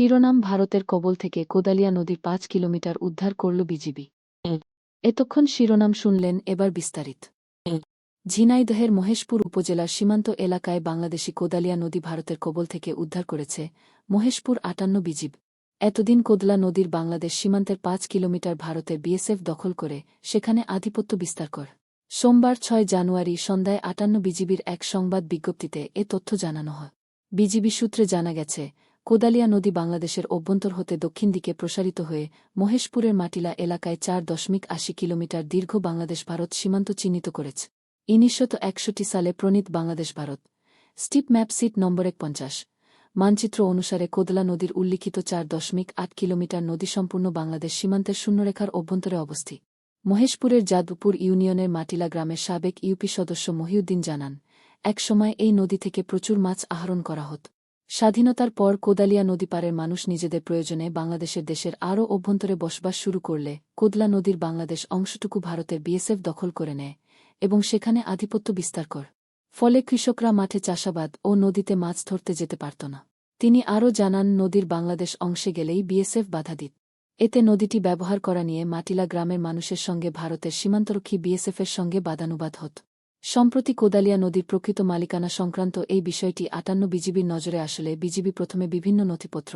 শিরোনাম ভারতের কবল থেকে কোদালিয়া নদীর পাঁচ কিলোমিটার উদ্ধার করল বিজিবি। এতক্ষণ শিরোনাম শুনলেন এবার বিস্তারিত। ঝিনাইদহের মহেশপুর উপজেলার সীমান্ত এলাকায় বাংলাদেশি কোদালিয়া নদী ভারতের কবল থেকে উদ্ধার করেছে মহেশপুর আটান্ন বিজিব। এতদিন কোদলা নদীর বাংলাদেশ সীমান্তের পাঁচ কিলোমিটার ভারতের বিএসএফ দখল করে সেখানে আধিপত্য বিস্তার কর। সোমবার ছয় জানুয়ারি সন্ধ্যায় আটান্ন বিজিবির এক সংবাদ বিজ্ঞপ্তিতে এ তথ্য জানানো হয়। বিজিবি সূত্রে জানা গেছে কোদালিয়া নদী বাংলাদেশের অভ্যন্তর হতে দক্ষিণ দিকে প্রসারিত হয়ে মহেশপুরের মাটিলা এলাকায় চার দশমিক আশি কিলোমিটার দীর্ঘ বাংলাদেশ ভারত সীমান্ত চিহ্নিত করেছে। উনিশশত একষট্টি সালে প্রণীত Bangladesh Bharat. Strip map sheet number এক পঞ্চাশ মানচিত্র অনুসারে কোদলা নদীর উল্লিখিত চার দশমিক আট কিলোমিটার নদী সম্পূর্ণ বাংলাদেশ সীমান্তের শূন্যরেখার অভ্যন্তরে অবস্থি মহেশপুরের যাদবপুর ইউনিয়নের মাটিলা গ্রামের সাবেক ইউপি সদস্য মহিউদ্দিন জানান এক সময় এই নদী থেকে প্রচুর মাছ আহরণ করা হত। স্বাধীনতার পর কোদালিয়া নদী পারের মানুষ নিজেদের প্রয়োজনে বাংলাদেশের দেশের আরও অভ্যন্তরে বসবাস শুরু করলে কোদলা নদীর বাংলাদেশ অংশটুকু ভারতের বিএসএফ দখল করে নেয় এবং সেখানে আধিপত্য বিস্তার কর। ফলে কৃষকরা মাঠে চাষাবাদ ও নদীতে মাছ ধরতে যেতে পারত না। তিনি আরও জানান, নদীর বাংলাদেশ অংশে গেলেই বিএসএফ বাধা দিত। এতে নদীটি ব্যবহার করা নিয়ে মাটিলা গ্রামের মানুষের সঙ্গে ভারতের সীমান্তরক্ষী বিএসএফের সঙ্গে বাদানুবাদ হত। সম্প্রতি কোদালিয়া নদীর প্রকৃত মালিকানা সংক্রান্ত এই বিষয়টি আটান্ন বিজিবির নজরে আসলে বিজিবি প্রথমে বিভিন্ন নথিপত্র,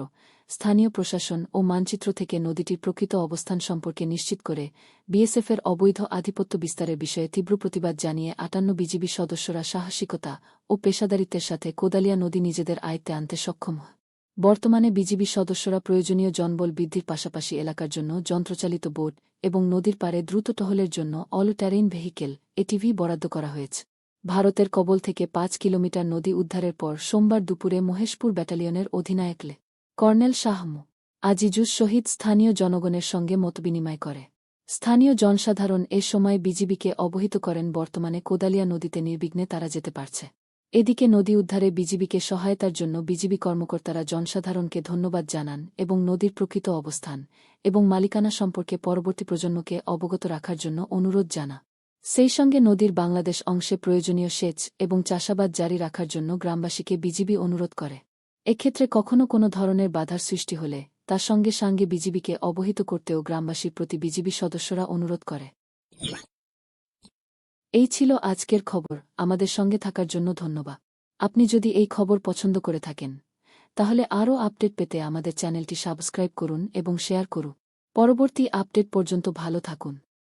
স্থানীয় প্রশাসন ও মানচিত্র থেকে নদীটির প্রকৃত অবস্থান সম্পর্কে নিশ্চিত করে বিএসএফের অবৈধ আধিপত্য বিস্তারের বিষয়ে তীব্র প্রতিবাদ জানিয়ে আটান্ন বিজিবি সদস্যরা সাহসিকতা ও পেশাদারিত্বের সাথে কোদালিয়া নদী নিজেদের আয়ত্তে আনতে সক্ষম হয় বর্তমানে বিজিবি সদস্যরা প্রয়োজনীয় জনবল বৃদ্ধির পাশাপাশি এলাকার জন্য যন্ত্রচালিত বোট এবং নদীর পারে দ্রুত টহলের জন্য অল ট্যারেইন ভেহিকেল, এটিভি বরাদ্দ করা হয়েছে। ভারতের কবল থেকে পাঁচ কিলোমিটার নদী উদ্ধারের পর সোমবার দুপুরে মহেশপুর ব্যাটালিয়নের অধিনায়কলে কর্নেল শাহমু আজিজুস শহীদ স্থানীয় জনগণের সঙ্গে মতবিনিময় করে। স্থানীয় জনসাধারণ এ সময় বিজিবিকে অবহিত করেন বর্তমানে কোদালিয়া নদীতে নির্বিঘ্নে তারা যেতে পারছে। এদিকে নদী উদ্ধারে বিজিবিকে সহায়তার জন্য বিজিবি কর্মকর্তারা জনসাধারণকে ধন্যবাদ জানান এবং নদীর প্রকৃত অবস্থান এবং মালিকানা সম্পর্কে পরবর্তী প্রজন্মকে অবগত রাখার জন্য অনুরোধ জানা। সেই সঙ্গে নদীর বাংলাদেশ অংশে প্রয়োজনীয় সেচ এবং চাষাবাদ জারি রাখার জন্য গ্রামবাসীকে বিজিবি অনুরোধ করে। এক্ষেত্রে কখনও কোনো ধরনের বাধার সৃষ্টি হলে তার সঙ্গে সঙ্গে বিজিবিকে অবহিত করতেও গ্রামবাসীর প্রতি বিজিবি সদস্যরা অনুরোধ করে। এই ছিল আজকের খবর। আমাদের সঙ্গে থাকার জন্য ধন্যবাদ। আপনি যদি এই খবর পছন্দ করে থাকেন, তাহলে আরও আপডেট পেতে আমাদের চ্যানেলটি সাবস্ক্রাইব করুন এবং শেয়ার করুন। পরবর্তী আপডেট পর্যন্ত ভালো থাকুন।